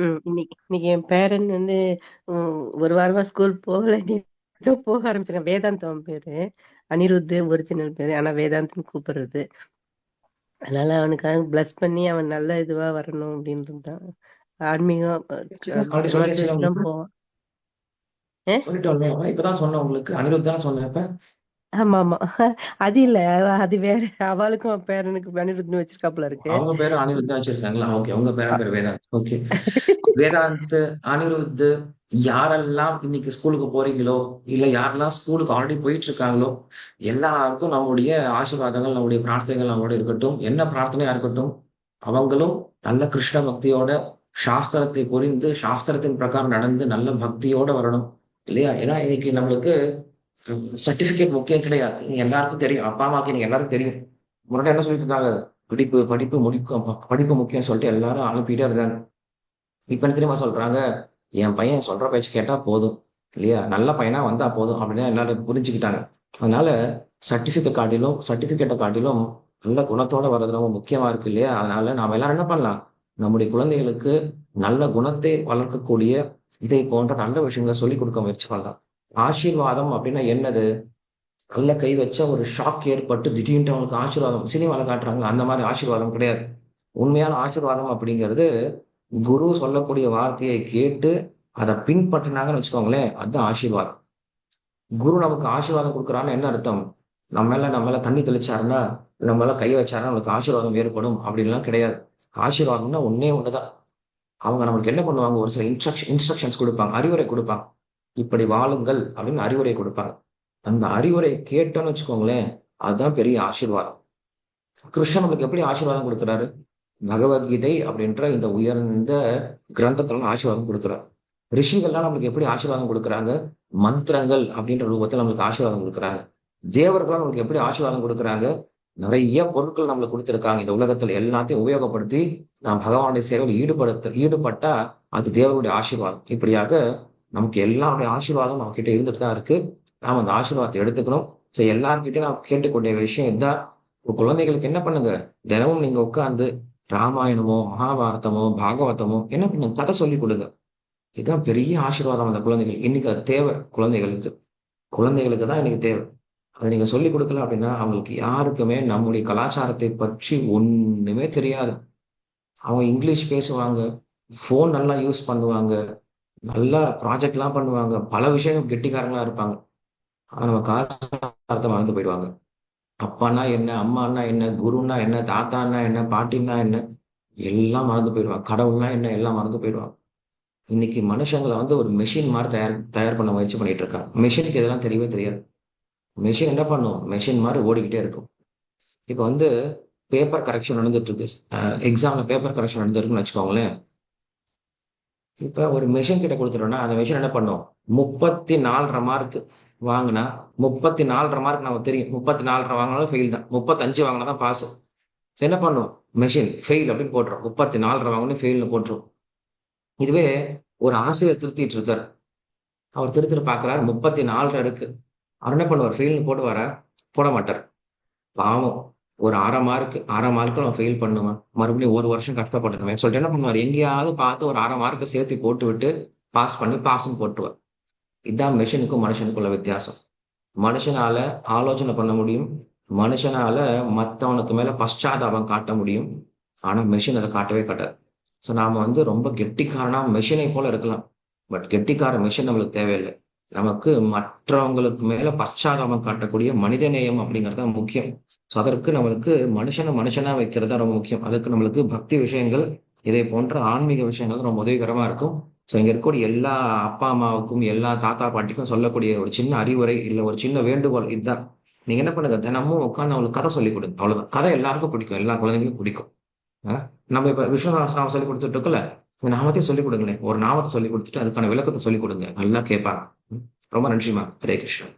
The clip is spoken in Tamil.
ம். இன்னைக்கு இன்னைக்கு என் பேரன் வந்து ம், ஒரு வாரமா ஸ்கூல் போகல. ஏதோ போக ஆரம்பிச்சிருக்கான் வேதாந்த் அவன் பேரு. அனிருத் ஒரிஜினல் பேரு. ஆனா வேதாந்த்னு கூப்பிடுறது. அதனால அவனுக்காக பிளஸ் பண்ணி அவன் நல்ல இதுவா வரணும் அப்படின்றது தான். ஆன்மீகம் சொல்லியாச்சுல தான் உங்களுக்கு போவான். ஏ? இப்பதான் சொன்னேன் உங்களுக்கு. அனிருத் தானே சொன்னேன் இப்ப. ஆமா ஆமா அது இல்ல. அது வேற. அவளுக்கும் பேரனுக்கு அனிருத்னு வச்சிருக்காப்புல இருக்கு. அவங்க பேரு அனிருத் தான் வச்சிருக்காங்களா? ஓகே. உங்க பேரன் பேர் வேதாந்த் ஓகே. வேதாந்த் அனிருத் யாரெல்லாம் இன்னைக்கு ஸ்கூலுக்கு போறீங்களோ இல்ல யாரெல்லாம் ஸ்கூலுக்கு ஆல்ரெடி போயிட்டு இருக்காங்களோ எல்லாருக்கும் நம்முடைய ஆசீர்வாதங்கள் நம்முடைய பிரார்த்தனைகள் நம்மளோட இருக்கட்டும். என்ன பிரார்த்தனையா இருக்கட்டும்? அவங்களும் நல்ல கிருஷ்ண பக்தியோட சாஸ்திரத்தை புரிந்து சாஸ்திரத்தின் பிரகாரம் நடந்து நல்ல பக்தியோட வரணும். இல்லையா? ஏன்னா இன்னைக்கு நம்மளுக்கு சர்டிபிகேட் முக்கியம் கிடையாது. நீங்க எல்லாருக்கும் தெரியும். அப்பா அம்மாக்கு நீங்க எல்லாருக்கும் தெரியும். முன்னாடி என்ன சொல்லிட்டு இருந்தாங்க? படிப்பு படிப்பு முடிக்கும். படிப்பு முக்கியம் சொல்லிட்டு எல்லாரும் அனுப்பிட்டே இருந்தாங்க. இப்ப என்ன தெரியுமா சொல்றாங்க? என் பையன் சொல்ற பேச்சு கேட்டா போதும். இல்லையா? நல்ல பையனா வந்தா போதும் அப்படின்னு எல்லாரும் புரிஞ்சுக்கிட்டாங்க. அதனால சர்டிபிகேட் காட்டிலும் சர்டிபிகேட்டை காட்டிலும் நல்ல குணத்தோட வர்றது ரொம்ப முக்கியமா இருக்கு இல்லையா? அதனால நாம எல்லாரும் என்ன பண்ணலாம்? நம்முடைய குழந்தைகளுக்கு நல்ல குணத்தை வளர்க்கக்கூடிய இதை போன்ற நல்ல விஷயங்களை சொல்லிக் கொடுக்க முயற்சி பண்ணலாம். ஆசீர்வாதம் அப்படின்னா என்னது? கல்ல கை வச்சா ஒரு ஷாக் ஏற்பட்டு திடீர்னு அவங்களுக்கு ஆசீர்வாதம் சினிமாவில் காட்டுறாங்க அந்த மாதிரி ஆசீர்வாதம் கிடையாது. உண்மையான ஆசீர்வாதம் அப்படிங்கிறது குரு சொல்லக்கூடிய வார்த்தையை கேட்டு அதை பின்பற்றினாங்கன்னு வச்சுக்கோங்களேன் அதுதான் ஆசீர்வாதம். குரு நமக்கு ஆசீர்வாதம் கொடுக்குறான்னு என்ன அர்த்தம்? நம்ம மேல நம்ம தண்ணி தெளிச்சாருன்னா நம்ம கை வச்சாருன்னா நமக்கு ஆசீர்வாதம் ஏற்படும் அப்படின்லாம் கிடையாது. ஆசீர்வாதம்னா ஒன்னே ஒண்ணுதான். அவங்க நம்மளுக்கு என்ன பண்ணுவாங்க? ஒரு சில இன்ஸ்ட்ரக்ஷன் இன்ஸ்ட்ரக்ஷன்ஸ் கொடுப்பாங்க அறிவுரை கொடுப்பாங்க. இப்படி வாழுங்கள் அப்படின்னு அறிவுரை கொடுப்பாங்க. அந்த அறிவுரை கேட்டோன்னு வச்சுக்கோங்களேன் அதுதான் பெரிய ஆசீர்வாதம். கிருஷ்ணன் நமக்கு எப்படி ஆசீர்வாதம் கொடுக்குறாரு? பகவத்கீதை அப்படின்ற இந்த உயர்ந்த கிரந்தத்துல ஆசீர்வாதம் கொடுக்குறாரு. ரிஷிகள்லாம் நம்மளுக்கு எப்படி ஆசீர்வாதம் கொடுக்குறாங்க? மந்திரங்கள் அப்படின்ற ரூபத்தில் நம்மளுக்கு ஆசீர்வாதம் கொடுக்குறாங்க. தேவர்கள்லாம் நம்மளுக்கு எப்படி ஆசீர்வாதம் கொடுக்குறாங்க? நிறைய பொருட்கள் நம்மளுக்கு கொடுத்துருக்காங்க. இந்த உலகத்துல எல்லாத்தையும் உபயோகப்படுத்தி நாம் பகவானுடைய சேவையில் ஈடுபடுத்த ஈடுபட்டா அது தேவருடைய ஆசீர்வாதம். இப்படியாக நமக்கு எல்லாருடைய ஆசீர்வாதம் நம்ம கிட்ட இருந்துட்டு தான் இருக்கு. நாம் அந்த ஆசீர்வாதத்தை எடுத்துக்கணும். ஸோ எல்லார்கிட்டையும் நான் கேட்டுக்கூடிய விஷயம் இதுதான் உங்க குழந்தைகளுக்கு என்ன பண்ணுங்க? தினமும் நீங்க உட்காந்து ராமாயணமோ மகாபாரதமோ பாகவதமோ என்ன பண்ணுங்க? கதை சொல்லி கொடுங்க. இதுதான் பெரிய ஆசீர்வாதம் அந்த குழந்தைகள் இன்னைக்கு அது தேவை குழந்தைகளுக்கு. குழந்தைகளுக்கு தான் இன்னைக்கு தேவை. அதை நீங்க சொல்லி கொடுக்கல அப்படின்னா அவங்களுக்கு யாருக்குமே நம்முடைய கலாச்சாரத்தை பற்றி ஒண்ணுமே தெரியாது. அவங்க இங்கிலீஷ் பேசுவாங்க ஃபோன் நல்லா யூஸ் பண்ணுவாங்க நல்லா ப்ராஜெக்ட்லாம் பண்ணுவாங்க. பல விஷயங்கள் கெட்டிக்காரங்களா இருப்பாங்க. ஆனா நம்ம காசு மறந்து போயிடுவாங்க. அப்பான்னா என்ன அம்மானா என்ன குருன்னா என்ன தாத்தான்னா என்ன பாட்டின்னா என்ன எல்லாம் மறந்து போயிடுவாங்க. கடவுள்னா என்ன எல்லாம் மறந்து போயிடுவாங்க. இன்னைக்கு மனுஷங்களை வந்து ஒரு மெஷின் மாதிரி தயார் தயார் பண்ண முயற்சி பண்ணிட்டு இருக்காங்க. மெஷினுக்கு இதெல்லாம் தெரியவே தெரியாது. மெஷின் என்ன பண்ணும்? மெஷின் மாதிரி ஓடிக்கிட்டே இருக்கும். இப்போ வந்து பேப்பர் கரெக்ஷன் நடந்துட்டு இருக்கு. எக்ஸாம்ல பேப்பர் கரெக்ஷன் நடந்துருக்குன்னு வச்சுக்கோங்களேன். இப்ப ஒரு மிஷின் கிட்ட கொடுத்துட்டோம்னா அந்த மிஷின் என்ன பண்ணும்? முப்பத்தி நாலரை மார்க் வாங்கினா முப்பத்தி நாலரை மார்க் நமக்கு தெரியும். முப்பத்தி நாலரை வாங்கினாலும் ஃபெயில் தான். முப்பத்தஞ்சு வாங்கினா தான் பாஸ் என்ன பண்ணும்? மிஷின் ஃபெயில் அப்படின்னு போட்டுரும். முப்பத்தி நாலரை வாங்கணும் ஃபெயில்னு போட்டுரும். இதுவே ஒரு ஆசிரியர் திருத்திட்டு இருக்காரு. அவர் திருத்திட்டு பாக்குறாரு. முப்பத்தி நாலரை இருக்கு. அவர் என்ன பண்ணுவார்? ஃபெயில்னு போட்டு வர போட மாட்டார். பாவம். ஒரு அரை மார்க் அரை மார்க்கு அவன் ஃபெயில் பண்ணுவான். மறுபடியும் ஒரு வருஷம் கஷ்டப்பட்டுருவேன். சொல்லிட்டு என்ன பண்ணுவார். எங்கேயாவது பார்த்து ஒரு அரை மார்க்கை சேர்த்து போட்டு விட்டு பாஸ் பண்ணி பாஸும் போட்டுருவார் இதுதான் மிஷினுக்கும் மனுஷனுக்குள்ள வித்தியாசம். மனுஷனால ஆலோசனை பண்ண முடியும். மனுஷனால மற்றவனுக்கு மேல பஷ்டாதாபம் காட்ட முடியும். ஆனா மெஷின் அதை காட்டவே காட்டாது. ஸோ நாம வந்து ரொம்ப கெட்டிக்காரனா மிஷினை போல இருக்கலாம். பட் கெட்டிக்கார மிஷின் நம்மளுக்கு தேவையில்லை. நமக்கு மற்றவங்களுக்கு மேல பச்சாதாபம் காட்டக்கூடிய மனிதநேயம் அப்படிங்கிறது தான் முக்கியம். ஸோ அதற்கு நம்மளுக்கு மனுஷனை மனுஷனா வைக்கிறது தான் ரொம்ப முக்கியம். அதுக்கு நம்மளுக்கு பக்தி விஷயங்கள் இதை போன்ற ஆன்மீக விஷயங்கள் ரொம்ப உதவிகரமா இருக்கும். ஸோ இங்கே இருக்கக்கூடிய எல்லா அப்பா அம்மாவுக்கும் எல்லா தாத்தா பாட்டிக்கும் சொல்லக்கூடிய ஒரு சின்ன அறிவுரை இல்லை ஒரு சின்ன வேண்டுகோள் இதுதான். நீங்க என்ன பண்ணுங்க தினமும் உட்காந்து அவங்களுக்கு கதை சொல்லி கொடுங்க. அவ்வளவுதான். கதை எல்லாருக்கும் பிடிக்கும். எல்லா குழந்தைங்களுக்கும் பிடிக்கும். நம்ம இப்ப நாம சொல்லி கொடுத்துட்டு இருக்கல நாமத்தையும் சொல்லிக் கொடுங்களேன். ஒரு நாமத்தை சொல்லி கொடுத்துட்டு அதுக்கான விளக்கத்தை சொல்லிக் கொடுங்க. நல்லா கேட்பாங்க ரொம்ப நன்றிமா ஹரே கிருஷ்ணன்